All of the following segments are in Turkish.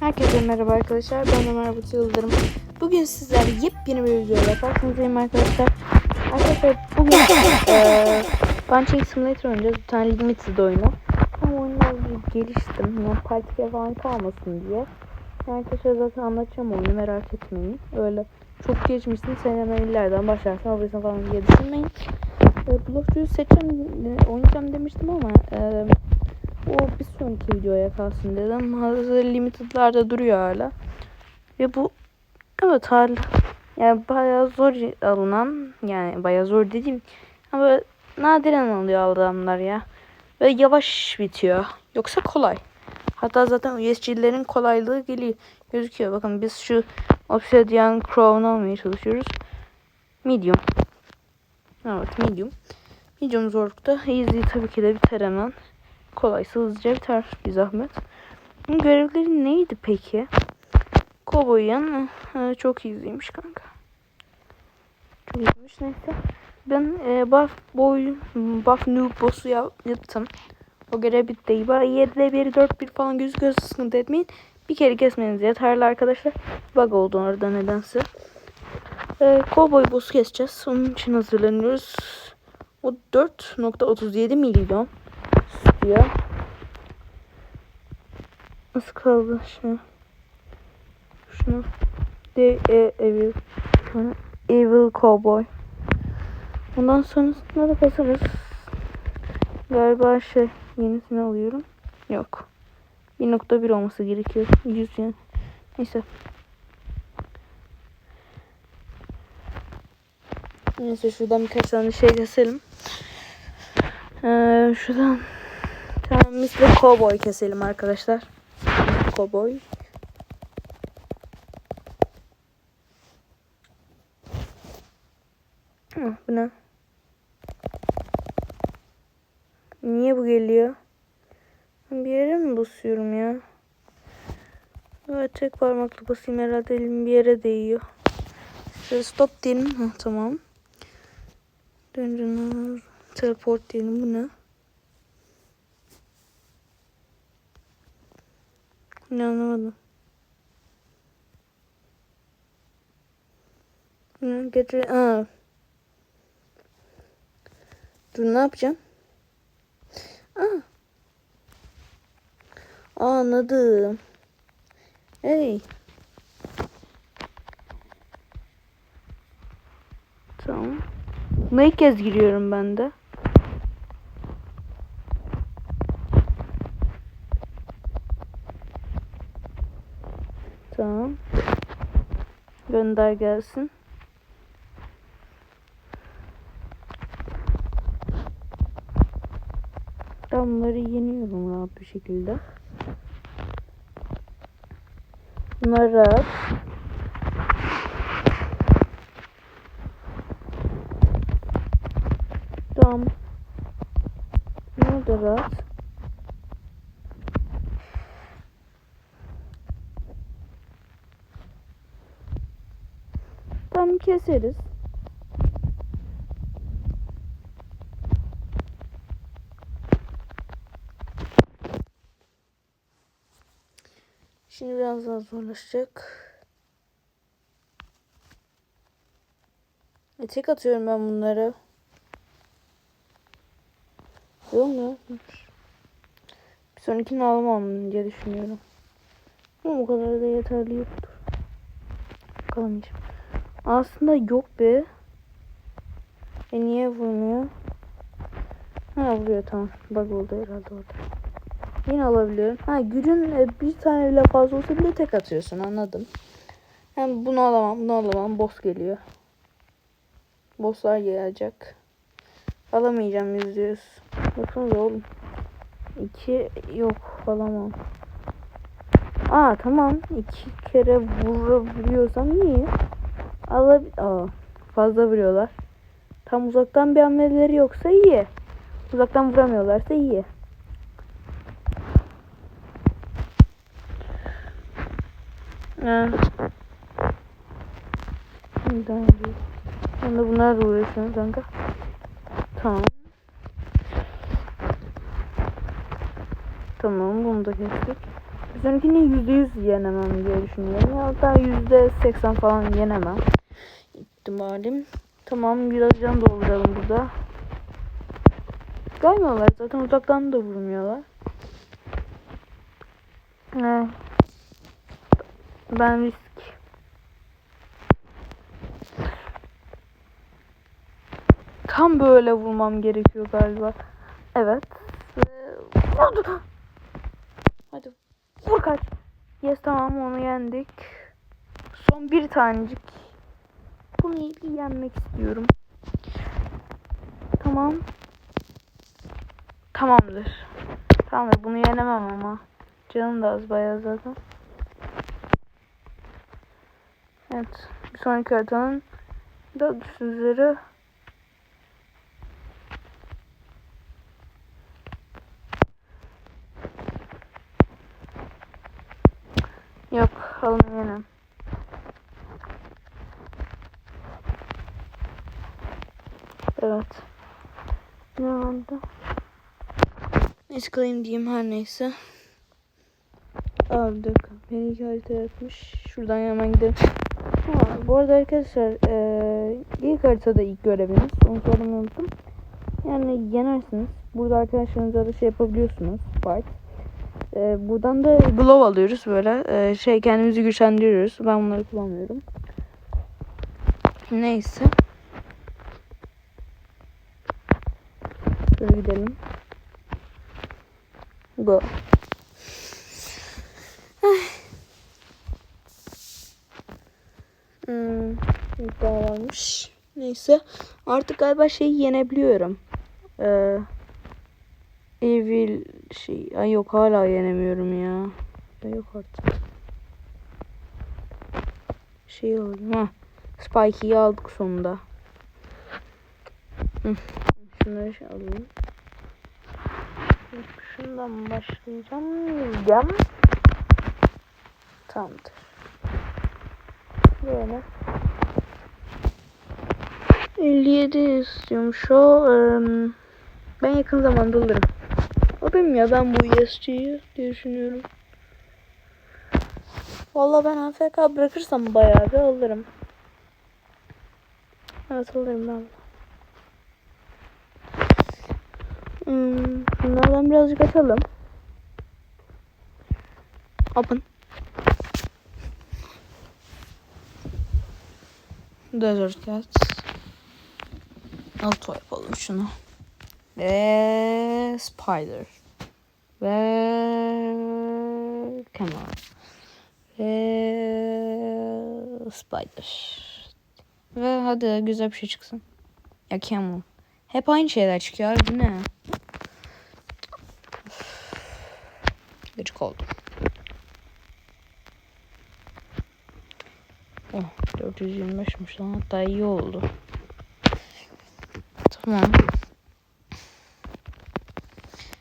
Herkese merhaba arkadaşlar. Ben Ömer Butu Yıldırım. Bugün sizlerle yepyeni bir video ile karşınızdayım arkadaşlar. Arkadaşlar bugün eee Punching Simulator oynayacağız. Bir tane Limited oyunu. Ama oyunda bir geliştim. Yani partiye falan kalmasın diye. Arkadaşlar zaten anlatacağım oyunu merak etmeyin. Öyle çok geçmişsin sen hemen ileriden başlarsın alırsın falan diye düşünmeyin. E, Blokçuyu seçeceğim, e, oynayacağım demiştim ama e, o bir sonraki videoya kalsın dedim. Hazır limited'larda duruyor hala. Ve bu evet hala yani bayağı zor alınan yani bayağı zor dediğim ama nadiren alıyor adamlar ya. Ve yavaş bitiyor. Yoksa kolay. Hatta zaten USG'lerin kolaylığı geliyor. Gözüküyor. Bakın biz şu Obsidian Crown almaya çalışıyoruz. Medium. Evet medium. Medium zorlukta. Easy tabii ki de biter hemen kolaysa hızlıca biter bir zahmet. Görevleri neydi peki? Cowboy'un e, çok iyiymiş kanka. Çok iyiymiş neyse. Ben e, buff boy buff noob boss'u yap, yaptım. O görev bitti. Bana 7'de 1 4 1 falan gözüküyorsa sıkıntı etmeyin. Bir kere kesmeniz yeterli arkadaşlar. Bug oldu orada nedense. E, Cowboy boss'u keseceğiz. Onun için hazırlanıyoruz. O 4.37 milyon istiyor. Nasıl kaldı şu? Şunu. The e, Evil. Evil Cowboy. Ondan sonrasında da basarız. Galiba şey yenisini alıyorum. Yok. 1.1 olması gerekiyor. 100 yani. Neyse. Neyse şuradan birkaç tane şey keselim. Ee, şuradan Tamam Mr. Cowboy keselim arkadaşlar. Cowboy. Hı, bu ne? Niye bu geliyor? Bir yere mi basıyorum ya? Evet tek parmakla basayım herhalde elim bir yere değiyor. Şöyle stop diyelim. Ha, tamam. Dungeon teleport diyelim. Bu ne? Ne anlamadım. Ne getir? Aa. Dur ne yapacağım? Aa. Aa, anladım. Hey. Tamam. Kez giriyorum ben de. Tamam. Gönder gelsin. Bunları yeniyorum rahat bir şekilde. Bunlar rahat. Tamam. Bunlar da rahat. Tamam keseriz. Şimdi biraz daha zorlaşacak. E, tek atıyorum ben bunları. Olmuyor. Bir sonrakini alamam diye düşünüyorum. Ama o kadar da yeterli yoktur. Bakalım şimdi. Aslında yok be. E niye vurmuyor? Ha vuruyor tamam. Bug oldu herhalde orada. Yine alabiliyorum. Ha gülün e, bir tane bile fazla olsa bile tek atıyorsun anladım. Hem bunu alamam bunu alamam. Boss geliyor. Bosslar gelecek. Alamayacağım yüzde yüz. Baksanıza oğlum. İki yok alamam. Aa tamam. iki kere vurabiliyorsam iyi. Alab Aa, fazla vuruyorlar. Tam uzaktan bir hamleleri yoksa iyi. Uzaktan vuramıyorlarsa iyi. Ha. Ben de bunlarla uğraşıyorum kanka. Tamam. Tamam bunu da kestik. Bizimkini yüzde yüz yenemem diye düşünüyorum. Ya yüzde seksen falan yenemem. İhtimalim. Tamam biraz can dolduralım burada. Gelmiyorlar zaten uzaktan da vurmuyorlar. Ne? Ben risk. Tam böyle vurmam gerekiyor galiba. Evet. Hadi vur kaç. Yes tamam onu yendik. Son bir tanecik. Bunu bir yenmek istiyorum. Tamam. Tamamdır. Tamamdır bunu yenemem ama. Canım da az bayağı zaten. Evet. Bir sonraki haritanın da üzere Yok alın yenem. Evet. Ne oldu? Kalayım diyeyim her neyse. Dakika. Beni iki harita yapmış. Şuradan hemen gidelim. Ha, bu arada arkadaşlar eee ilk haritada ilk göreviniz. Onu söylemeyi unuttum. Yani yenersiniz. Burada arkadaşlarınızla da şey yapabiliyorsunuz. Fight. Eee, buradan da glow alıyoruz böyle. Eee, şey kendimizi güçlendiriyoruz. Ben bunları kullanmıyorum. Neyse. Şöyle gidelim. Go. Hmm, iddia varmış. Neyse. Artık galiba şeyi yenebiliyorum. Ee, Evil şey. Ay yok hala yenemiyorum ya. Ya yok artık. Şey alayım ha. Spike'yi aldık sonunda. Şunları şey alayım. Şundan başlayacağım. Yiyeceğim. Tamamdır. Böyle. 57 istiyormuş o. Ben yakın zamanda alırım. Alayım ya ben bu ESC'yi diye düşünüyorum. Vallahi ben AFK bırakırsam bayağı bir alırım. Evet alırım ben. Hmm, birazcık açalım. Open. Desert Cats. Auto yapalım şunu. Ve Spider. Ve Camel. Ve Spider. Ve hadi güzel bir şey çıksın. Ya Camel. Hep aynı şeyler çıkıyor bu ne? Gıcık oldum. Oh 425'miş lan hatta iyi oldu. Tamam.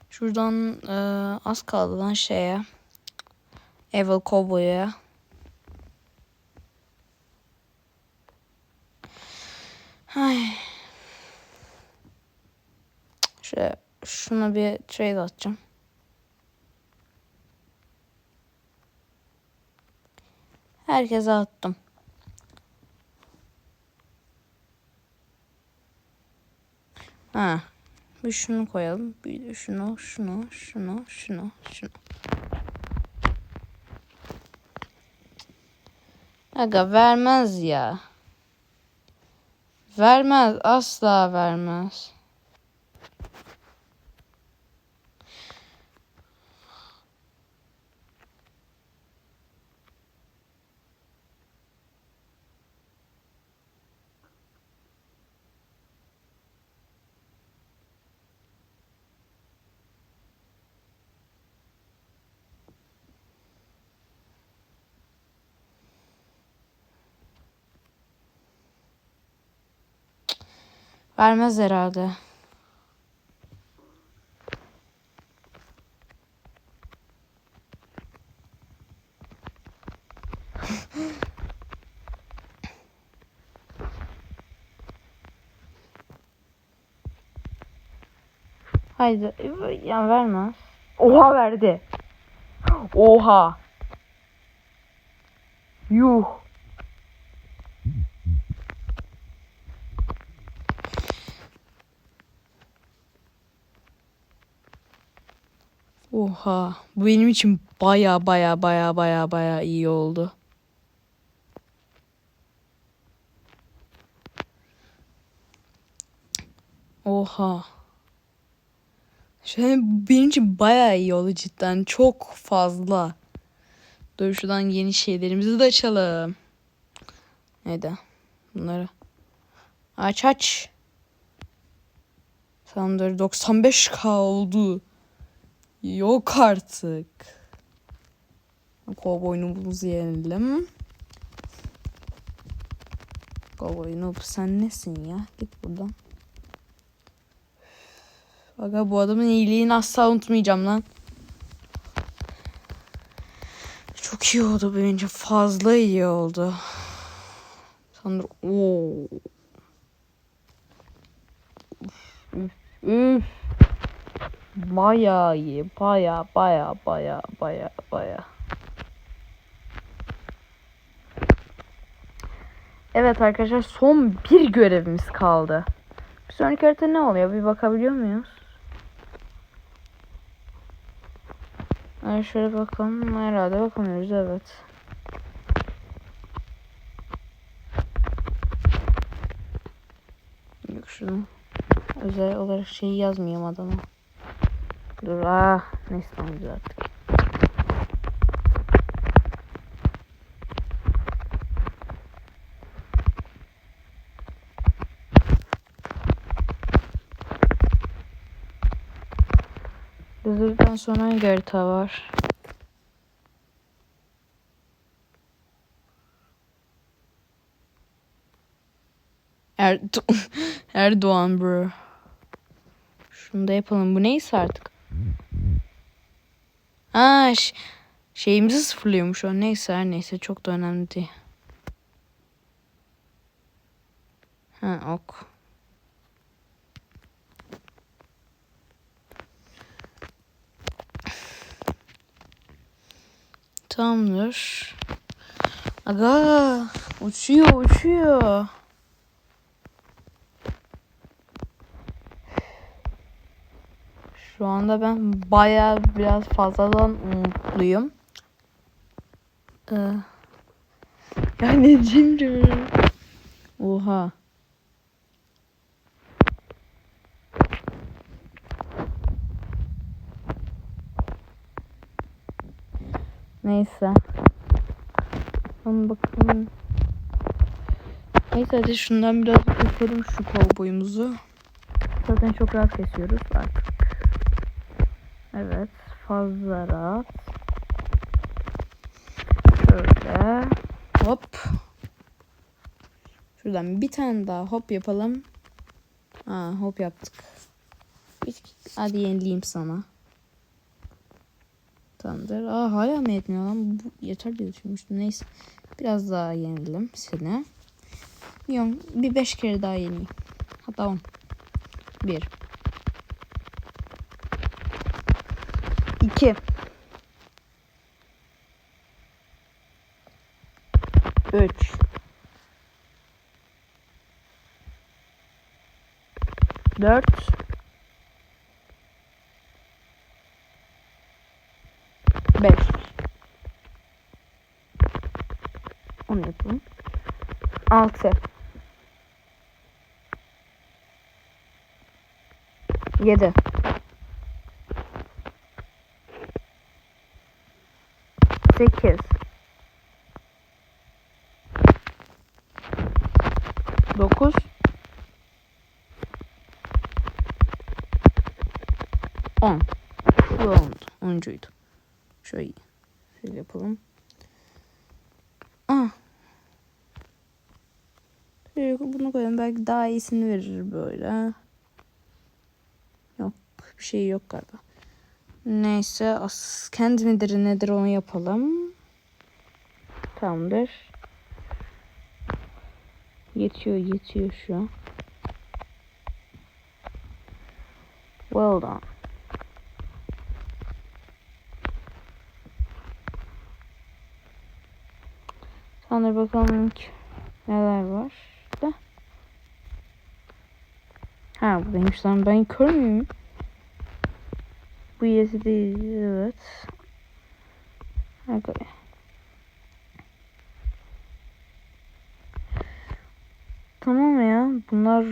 Şuradan e, az kaldı lan şeye. Evil Cowboy'a. Ay. Şöyle şuna bir trade atacağım. Herkese attım. Ha. Bir şunu koyalım. Bir de şunu, şunu, şunu, şunu, şunu. Aga vermez ya. Vermez. Asla vermez. Vermez herhalde. Haydi. Ya vermez. Oha verdi. Oha. Yuh. Oha. Bu benim için baya baya baya baya baya iyi oldu. Oha. Şey, benim için bayağı iyi oldu cidden. Çok fazla. Dur şuradan yeni şeylerimizi de açalım. Neydi? Bunları. Aç aç. Tamamdır 95k oldu. Yok artık. Kovboynumuzu yenelim. Kovboy noob sen nesin ya? Git buradan. Aga bu adamın iyiliğini asla unutmayacağım lan. Çok iyi oldu bence. Fazla iyi oldu. Sanırım. Oo. Üf, üf. Bayağı iyi. Baya baya baya baya baya. Evet arkadaşlar son bir görevimiz kaldı. Bir sonraki harita ne oluyor? Bir bakabiliyor muyuz? Yani şöyle bakalım. Herhalde bakamıyoruz evet. Yok şunu. Özel olarak şeyi yazmayayım adama. Dur ah. Neyse güzel artık. Hızırdan sonra harita var? Erdo Erdoğan bro. Şunu da yapalım. Bu neyse artık. Ha ş- şeyimizi sıfırlıyormuş o. Neyse her neyse çok da önemli değil. Ha ok. Tamamdır. Aga uçuyor uçuyor. Şu anda ben baya biraz fazladan mutluyum. Ee, ya ne diyeyim ki? Oha. Neyse. Bakalım bakalım. Neyse hadi şundan biraz keselim şu kovboyumuzu. Zaten çok rahat kesiyoruz artık. Evet fazla rahat. Şöyle hop. Şuradan bir tane daha hop yapalım. Ha hop yaptık. Hadi yenileyim sana. Tamamdır. Aa hala mı yetmiyor lan? Bu yeter diye düşünmüştüm. Neyse. Biraz daha yenilelim seni. Yok bir beş kere daha yenileyim. Hatta on. Bir. İki. Üç. Dört. Beş. Onu yapalım. Altı. Yedi. Sekiz. Dokuz. On. Bu oldu. Onuncuydu. Şöyle, şöyle yapalım. Ah. Bunu koyalım. Belki daha iyisini verir böyle. Yok. Bir şey yok galiba. Neyse askend midir nedir onu yapalım. Tamamdır. Yetiyor yetiyor şu an. Well done. Sonra bakalım ki neler var. Da. Ha buradaymış lan ben kör müyüm? Bu yesi değil evet. Okay. Tamam ya. Bunlar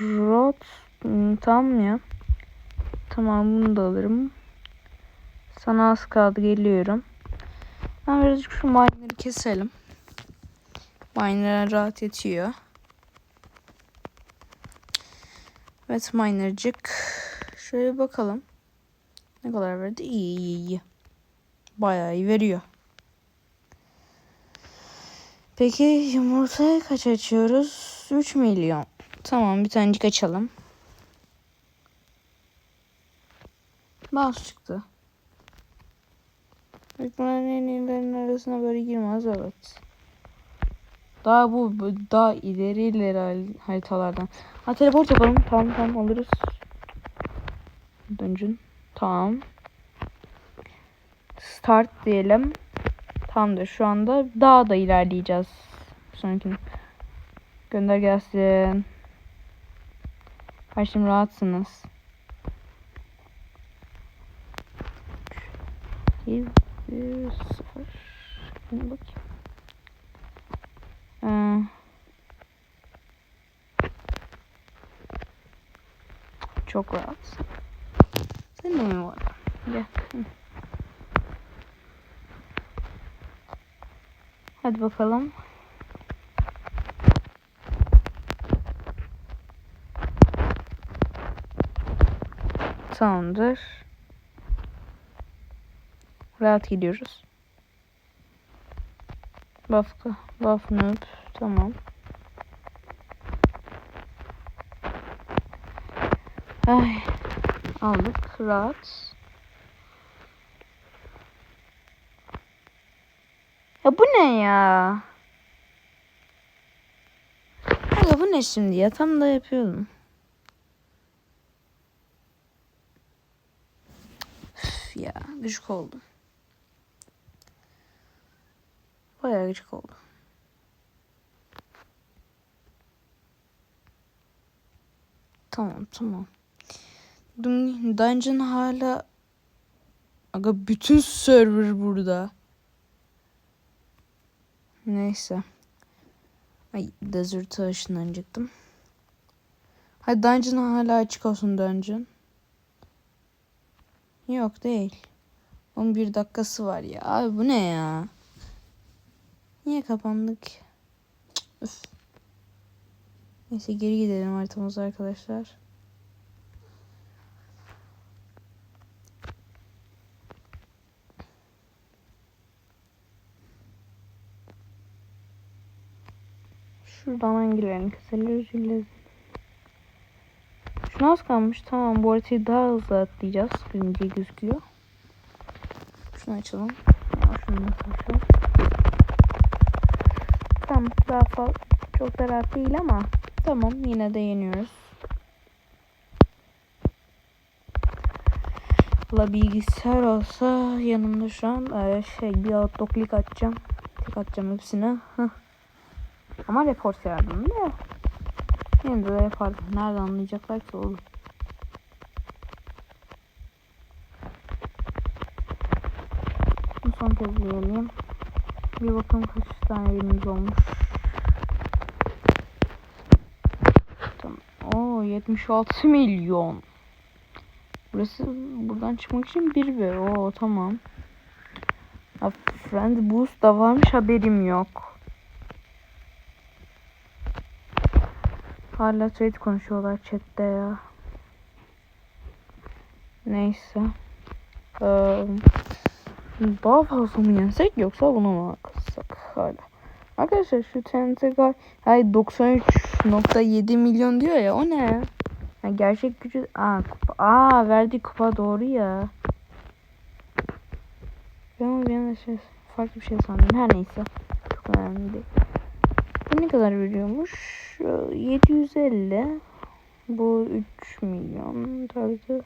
rot. Hmm, Tamam ya. Tamam bunu da alırım. Sana az kaldı geliyorum. Ben birazcık şu miner'ı keselim. Miner rahat yetiyor. Evet miner'cık. Şöyle bakalım. Ne kadar verdi? İyi iyi iyi. Bayağı iyi veriyor. Peki yumurtayı kaç açıyoruz? 3 milyon. Tamam bir tanecik açalım. Mouse çıktı. İhtimalle en iyilerin arasına böyle girmez evet. Daha bu, daha ileri ileri haritalardan. Ha teleport yapalım. Tamam tamam alırız. Döncün. Tamam. Start diyelim. Tamamdır. Şu anda daha da ilerleyeceğiz. Sonraki gönder gelsin. Her şimdi rahatsınız. Ee, çok rahat. Senin de mi var? Gel. Hadi bakalım. Tamamdır. Rahat gidiyoruz. Buff, buff noob. Tamam. Ay. Aldık. Rahat. Ya bu ne ya? Ya bu ne şimdi ya? Tam da yapıyordum. Üf ya gıcık oldum. Bayağı gıcık oldum. Tamam tamam. Dun- Dungeon hala Aga bütün server burada. Neyse. Ay Desert'a ışınlanacaktım. Hadi Dungeon hala açık olsun Dungeon. Yok değil. 11 dakikası var ya. Abi bu ne ya? Niye kapandık? Üf. Neyse geri gidelim haritamıza arkadaşlar. Şuradan hangilerini keselim üzülürüz. Şuna az kalmış. Tamam bu haritayı daha hızlı atlayacağız. Birinci gözüküyor. Şunu açalım. Ya şunu açalım. Tamam daha fazla çok da rahat değil ama tamam yine de yeniyoruz. La bilgisayar olsa yanımda şu an e, şey bir autoclick atacağım. Tek atacağım hepsine. Hıh. Ama report yardım da. Yine de yapardım. Nereden anlayacaklar ki oğlum? Son kez diyelim. Bir bakalım kaç tane elimiz olmuş. Tamam. Oo 76 milyon. Burası buradan çıkmak için bir ve o tamam. Friend boost da varmış haberim yok. Hala trade konuşuyorlar chatte ya. Neyse. Ee, daha fazla mı yensek yoksa bunu mu kıssak hala? Arkadaşlar şu TNT hay 93.7 milyon diyor ya o ne? Ha, gerçek gücü aa kupa aa verdi kupa doğru ya. Ben bir anda şey farklı bir şey sandım. Her neyse. Çok önemli değil. Bu ne kadar veriyormuş? Ee, 750. Bu 3 milyon. 4'ü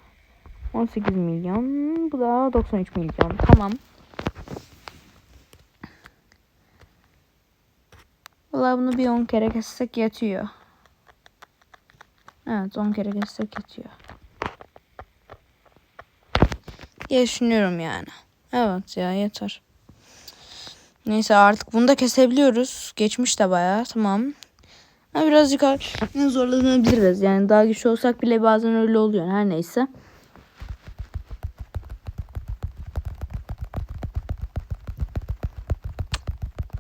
18 milyon. Bu da 93 milyon. Tamam. Valla bunu bir 10 kere kessek yetiyor. Evet 10 kere kessek yetiyor. diye düşünüyorum yani. Evet ya yeter. Neyse artık bunu da kesebiliyoruz. Geçmiş de bayağı tamam. Ama birazcık zorlanabiliriz. Yani daha güçlü olsak bile bazen öyle oluyor. Her neyse.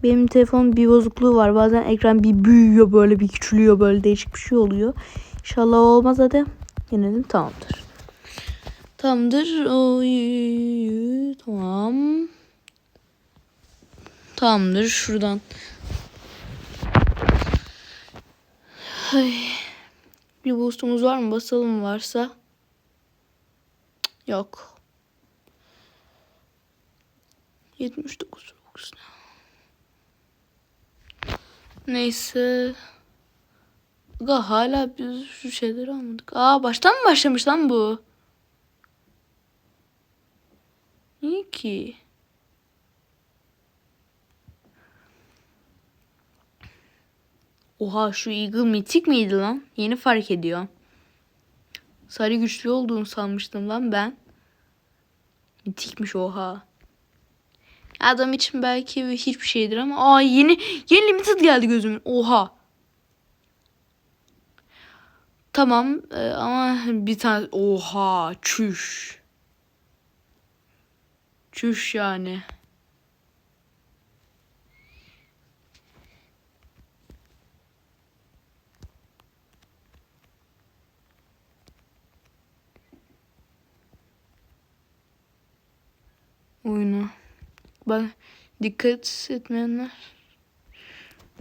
Benim telefonun bir bozukluğu var. Bazen ekran bir büyüyor böyle bir küçülüyor böyle değişik bir şey oluyor. İnşallah olmaz hadi. Yenelim tamamdır. Tamamdır. Oy, tamam. Tamamdır şuradan. Ay. Bir boostumuz var mı? Basalım varsa. Yok. 79 Robux ne? Neyse. Aga hala biz şu şeyleri almadık. Aa baştan mı başlamış lan bu? Niye ki? Oha şu Eagle mitik miydi lan? Yeni fark ediyorum. Sarı güçlü olduğunu sanmıştım lan ben. Mitikmiş oha. Adam için belki hiçbir şeydir ama aa yeni yeni limited geldi gözümün. Oha. Tamam e, ama bir tane oha çüş. Çüş yani. Oyunu. Bak dikkat etmeyenler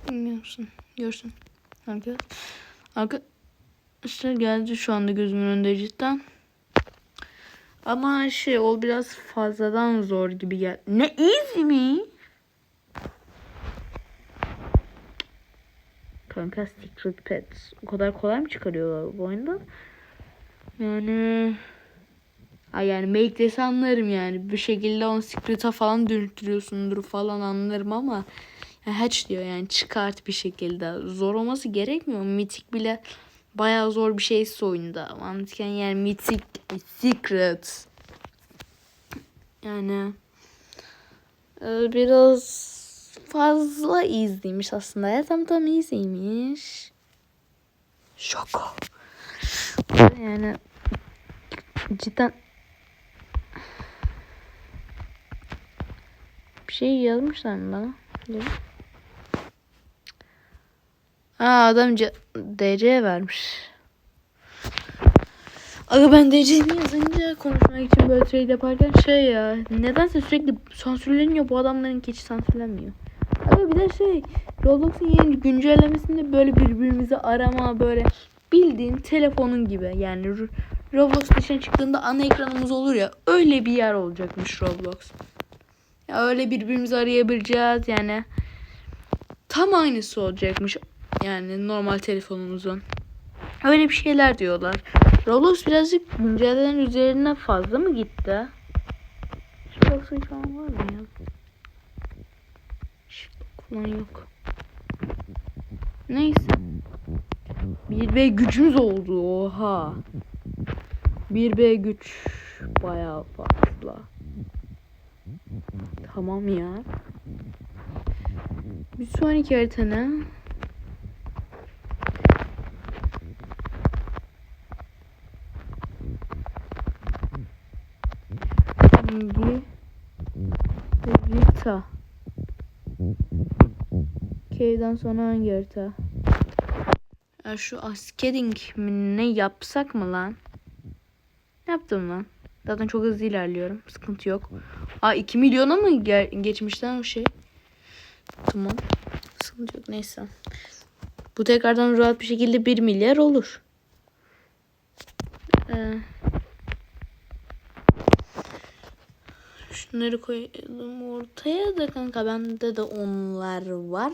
bilmiyorsun. Görsün. Arka. Arka. İşte geldi şu anda gözümün önünde cidden. Ama şey o biraz fazladan zor gibi geldi. Ne easy mi? Kanka Secret Pets. O kadar kolay mı çıkarıyorlar bu oyunda? Yani... Yani make dese anlarım yani. Bir şekilde onu Secret'a falan dönüştürüyorsundur falan anlarım ama... Yani hatch diyor yani çıkart bir şekilde. Zor olması gerekmiyor. Mythic bile bayağı zor bir şeyse oyunda. Mantıken yani Mythic Secret. Yani e, biraz fazla izliymiş aslında. Ya tam tam izliymiş. Şoko. Yani cidden bir şey yazmışlar mı bana? Aa adam DC vermiş. Aga ben DC'ni yazınca konuşmak için böyle trade yaparken şey ya nedense sürekli sansürleniyor bu adamların keçi sansürlenmiyor. Aga bir de şey Roblox'un yeni güncellemesinde böyle birbirimizi arama böyle bildiğin telefonun gibi yani Ro- Roblox dışına çıktığında ana ekranımız olur ya öyle bir yer olacakmış Roblox. Ya öyle birbirimizi arayabileceğiz yani tam aynısı olacakmış yani normal telefonumuzun. Öyle bir şeyler diyorlar. Roblox birazcık güncellenen üzerine fazla mı gitti? Roblox'un şu an var mı ya? Falan yok. Neyse. Bir B gücümüz oldu. Oha. Bir B güç bayağı fazla. Tamam ya. Bir sonraki harita ne? Hangi harita? Cave'den sonra hangi harita? Ya şu askeding mi ne yapsak mı lan? Yaptım lan. Zaten çok hızlı ilerliyorum. Sıkıntı yok. Aa 2 milyona mı ge- geçmiş lan o şey? Tamam. Sıkıntı yok neyse. Bu tekrardan rahat bir şekilde 1 milyar olur. Ee, şunları koyalım ortaya da kanka bende de onlar var.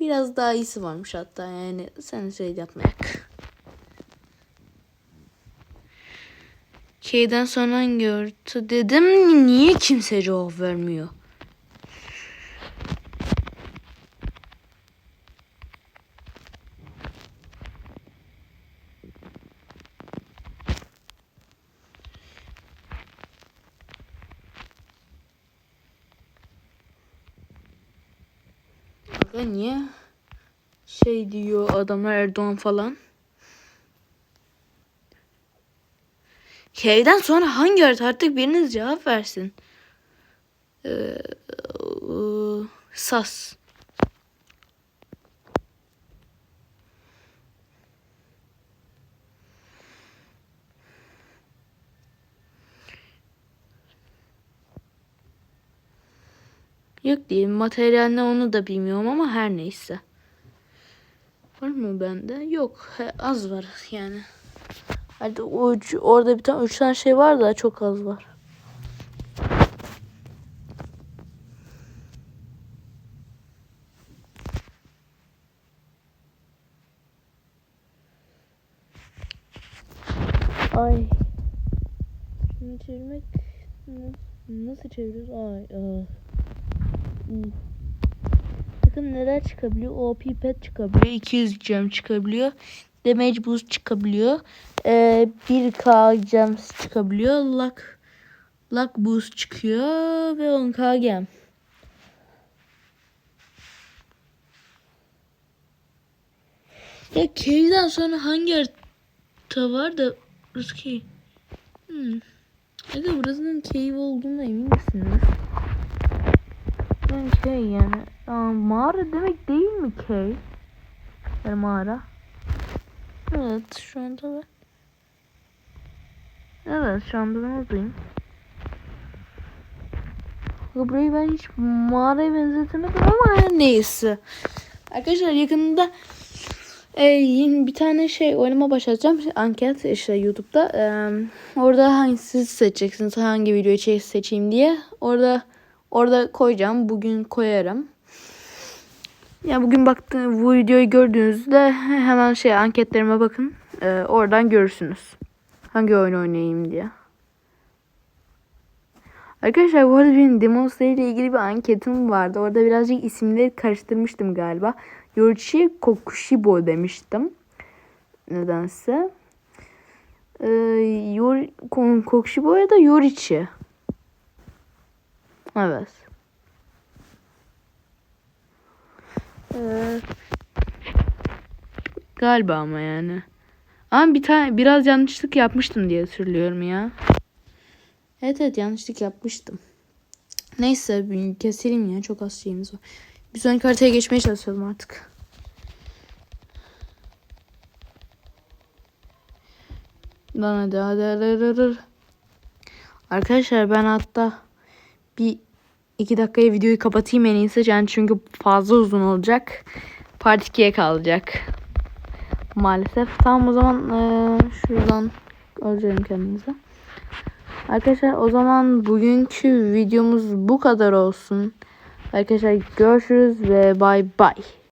Biraz daha iyisi varmış hatta yani sen şey yapmayak. Şeyden sonra gördü. Dedim niye kimse cevap vermiyor? Aga niye şey diyor adamlar Erdoğan falan. K'den sonra hangi harita artık biriniz cevap versin. Ee, ıı, sas. Yok değil. Materyal ne onu da bilmiyorum ama her neyse. Var mı bende? Yok. Az var yani. Hadi o üç- orada bir tane üç tane şey var da çok az var. Ay. Şunu çevirmek nasıl çeviriyoruz? Ay. ah. Hmm. Bakın neler çıkabiliyor? O pipet çıkabiliyor. 200 gem çıkabiliyor. Damage boost çıkabiliyor. Ee, 1k gems çıkabiliyor. Luck luck boost çıkıyor ve 10k gem. Ya K'den sonra hangi harita var da burası K? Hmm. Aga burasının cave olduğuna emin misiniz? Ben şey yani aa, mağara demek değil mi cave? Yani mağara. Evet şu anda ben. Evet şu anda ben oradayım. Burayı ben hiç mağaraya benzetemedim ama neyse. Arkadaşlar yakında e, yeni bir tane şey oynama başlatacağım. Anket işte YouTube'da. E, orada hangisi seçeceksiniz? Hangi videoyu çe- seçeyim diye. Orada orada koyacağım. Bugün koyarım. Ya bugün baktığım bu videoyu gördüğünüzde hemen şey anketlerime bakın. E, oradan görürsünüz. Hangi oyun oynayayım diye. Arkadaşlar bu arada benim Demon Slayer ile ilgili bir anketim vardı. Orada birazcık isimleri karıştırmıştım galiba. Yorichi Kokushibo demiştim. Nedense. Ee, Yor Ko- Kokushibo ya da Yorichi. Evet. Ee, galiba ama yani. Ama bir tane biraz yanlışlık yapmıştım diye hatırlıyorum ya. Evet evet yanlışlık yapmıştım. Neyse keselim ya çok az şeyimiz var. Bir sonraki haritaya geçmeye çalışalım artık. Lan hadi, hadi. Arkadaşlar ben hatta bir iki dakikaya videoyu kapatayım en iyisi. Yani çünkü fazla uzun olacak. Part 2'ye kalacak. Maalesef. Tamam o zaman eee, şuradan öldürelim kendimizi. Arkadaşlar o zaman bugünkü videomuz bu kadar olsun. Arkadaşlar görüşürüz ve bay bay.